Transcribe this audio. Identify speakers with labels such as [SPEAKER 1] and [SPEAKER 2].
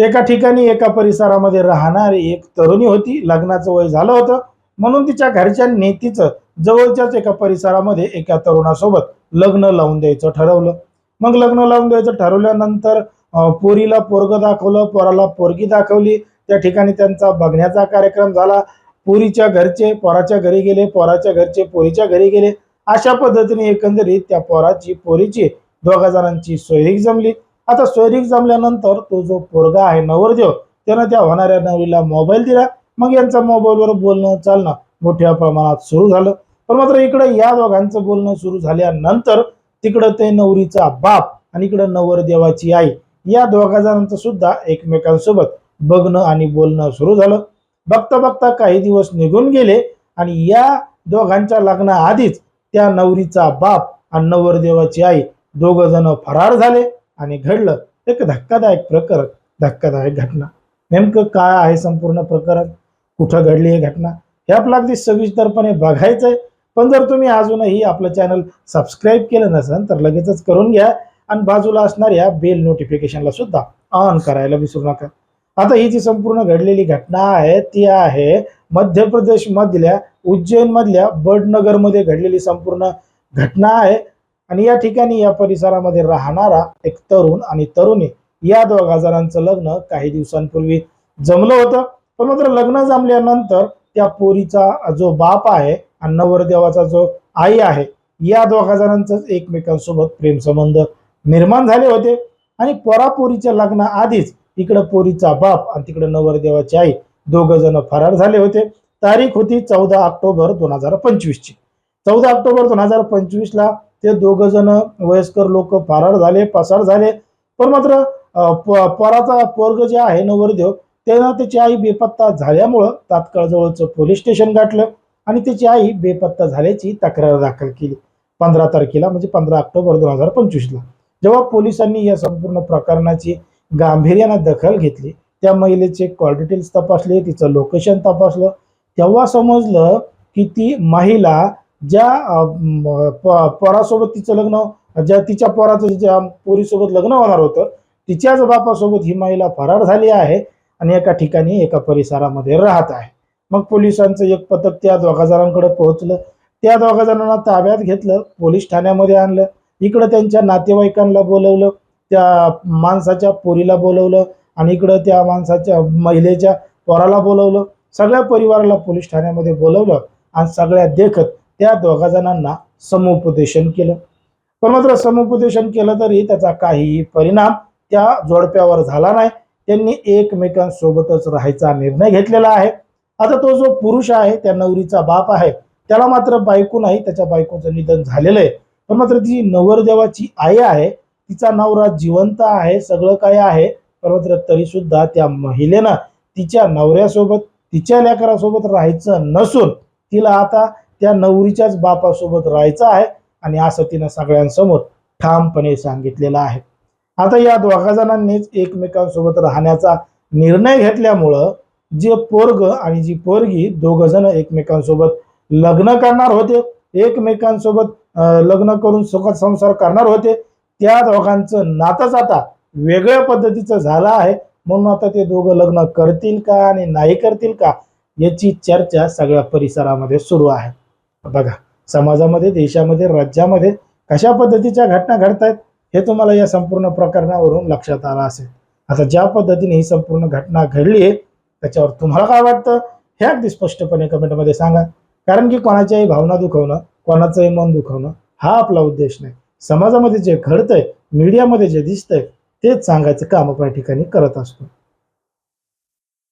[SPEAKER 1] एका ठिकाणी एका परिसरामध्ये राहणारी एक तरुणी होती. लग्नाचं वय झालं होतं. म्हणून तिच्या घरच्यांनी तिचं जवळच्याच एका परिसरामध्ये एका तरुणासोबत लग्न लावून द्यायचं ठरवलं. मग लग्न लावून द्यायचं ठरवल्यानंतर पोरीला पोरग दाखवलं पोराला पोरगी दाखवली. त्या ठिकाणी त्यांचा बघण्याचा कार्यक्रम झाला. पोरीच्या घरचे पोराच्या घरी गेले. पोराच्या घरचे पोरीच्या घरी गेले. अशा पद्धतीने एकंदरीत त्या पोराची पोरीची दोघा जणांची सोयरीक जमली. आता सोयरीक जमल्यानंतर तो जो पोरगा आहे नवरदेव त्यानं त्या होणाऱ्या नवरीला मोबाईल दिला. मग यांचं मोबाईलवर बोलणं चालणं मोठ्या प्रमाणात सुरू झालं. पण मात्र इकडे या दोघांचं बोलणं सुरू झाल्यानंतर तिकडं ते नवरीचा बाप आणि इकडं नवरदेवाची आई या दोघा जणांचं सुद्धा एकमेकांसोबत बघणं आणि बोलणं सुरू झालं. बघता बघता काही दिवस निघून गेले आणि या दोघांच्या लग्नाआधीच त्या नवरीचा बाप आणि नवरदेवाची आई दोघ जण फरार झाले. आणि घडलं एक धक्कादायक प्रकरण धक्कादायक घटना. नेमकं काय आहे संपूर्ण प्रकरण? कुठं घडली ही घटना? हे आपलं अगदी सविस्तरपणे बघायचं आहे पण जर तुम्ही अजूनही आपलं चॅनल सबस्क्राईब केलं नसेल तर लगेचच करून घ्या. आणि बाजूला असणाऱ्या बेल नोटिफिकेशनला सुद्धा ऑन करायला विसरू नका. आता ही जी संपूर्ण घडलेली घटना आहे ती आहे मध्य प्रदेश मधल्या उज्जैन मधल्या घडलेली संपूर्ण घटना आहे. आणि या ठिकाणी या परिसरामध्ये राहणारा एक तरुण आणि तरुणी या दोघा जणांचं लग्न काही दिवसांपूर्वी जमलं होतं. पण मात्र लग्न जमल्यानंतर त्या पोरीचा जो बाप आहे आणि नवरदेवाचा जो आई आहे या दोघा जणांचं एकमेकांसोबत प्रेमसंबंध निर्माण झाले होते. आणि पोरापोरीच्या लग्नाआधीच इकडं पोरीचा बाप आणि तिकडं नवरदेवाची आई दोघ जण फरार झाले होते. तारीख होती चौदा ऑक्टोबर दोन हजार पंचवीसची. चौदा ऑक्टोबर दोन हजार पंचवीसला ते दोघ जण वयस्कर लोक फरार झाले पसार झाले. पण मात्र प- पोराचा पोरग जे आहे नवरदेव त्यांना त्याची आई बेपत्ता झाल्यामुळं तात्काळ जवळचं पोलीस स्टेशन गाठलं आणि त्याची आई बेपत्ता झाल्याची तक्रार दाखल केली. पंधरा तारखेला म्हणजे पंधरा ऑक्टोबर दोन हजार पंचवीसला. जेव्हा पोलिसांनी या संपूर्ण प्रकरणाची गांभीर्यानं दखल घेतली त्या महिलेचे कॉल डिटेल्स तपासले तिचं लोकेशन तपासलं तेव्हा समजलं की ती महिला ज्या प- पोरासोबत तिचं लग्न ज्या तिच्या पोराचं ज्या पोरीसोबत लग्न होणार होतं तिच्याच बापासोबत ही महिला फरार झाली आहे आणि एका ठिकाणी एका परिसरामध्ये राहत आहे. मग पोलिसांचं एक पथक त्या दोघा जणांकडे पोहोचलं. त्या दोघा जणांना ताब्यात घेतलं पोलीस ठाण्यामध्ये आणलं. इकडं त्यांच्या नातेवाईकांना बोलवलं त्या माणसाच्या पोरीला बोलवलं आणि इकडं त्या माणसाच्या महिलेच्या पोराला बोलवलं. सगळ्या परिवाराला पोलीस ठाण्यामध्ये बोलवलं आणि सगळ्या देखत त्या दोघा जणांना समुपदेशन केलं. पण मात्र समुपदेशन केलं तरी त्याचा काही परिणाम त्या जोडप्यावर झाला नाही. त्यांनी एकमेकांसोबतच राहायचा निर्णय घेतलेला आहे. आता तो जो पुरुष आहे त्या नवरीचा बाप आहे त्याला मात्र बायको नाही त्याच्या बायकोचं निधन झालेलं आहे. पण मात्र ती नवरदेवाची आई आहे तिचा नवरा जिवंत आहे सगळं काय आहे. पण मात्र तरी सुद्धा त्या महिलेनं तिच्या नवऱ्यासोबत तिच्या लेकरासोबत राहायचं नसून तिला आता त्या नवरीच्याच बापासोबत राहायचं आहे आणि असं तिनं सगळ्यांसमोर ठामपणे सांगितलेलं आहे. आता या दोघा जणांनीच एकमेकांसोबत राहण्याचा निर्णय घेतल्यामुळं जे पोरग आणि जी पोरगी दोघ जण एकमेकांसोबत लग्न करणार होते एकमेकांसोबत लग्न करून सुखात संसार करणार होते त्या दोघांचं नातंच आता वेगळ्या पद्धतीचं झालं आहे. म्हणून आता ते दोघं लग्न करतील का आणि नाही करतील का याची चर्चा सगळ्या परिसरामध्ये सुरू आहे. बघा समाजामध्ये देशामध्ये राज्यामध्ये कशा पद्धतीच्या घटना घडत आहेत हे तुम्हाला या संपूर्ण प्रकरणावरून लक्षात आलं असेल. आता ज्या पद्धतीने ही संपूर्ण घटना घडली आहे त्याच्यावर तुम्हाला काय वाटतं? हे अगदी स्पष्टपणे कमेंटमध्ये सांगा. कारण की कोणाच्याही भावना दुखवणं कोणाचंही मन दुखवणं हा आपला उद्देश नाही. समाजामध्ये जे घडतंय मीडियामध्ये जे दिसतंय तेच सांगायचं काम आपण ठिकाणी करत असतो.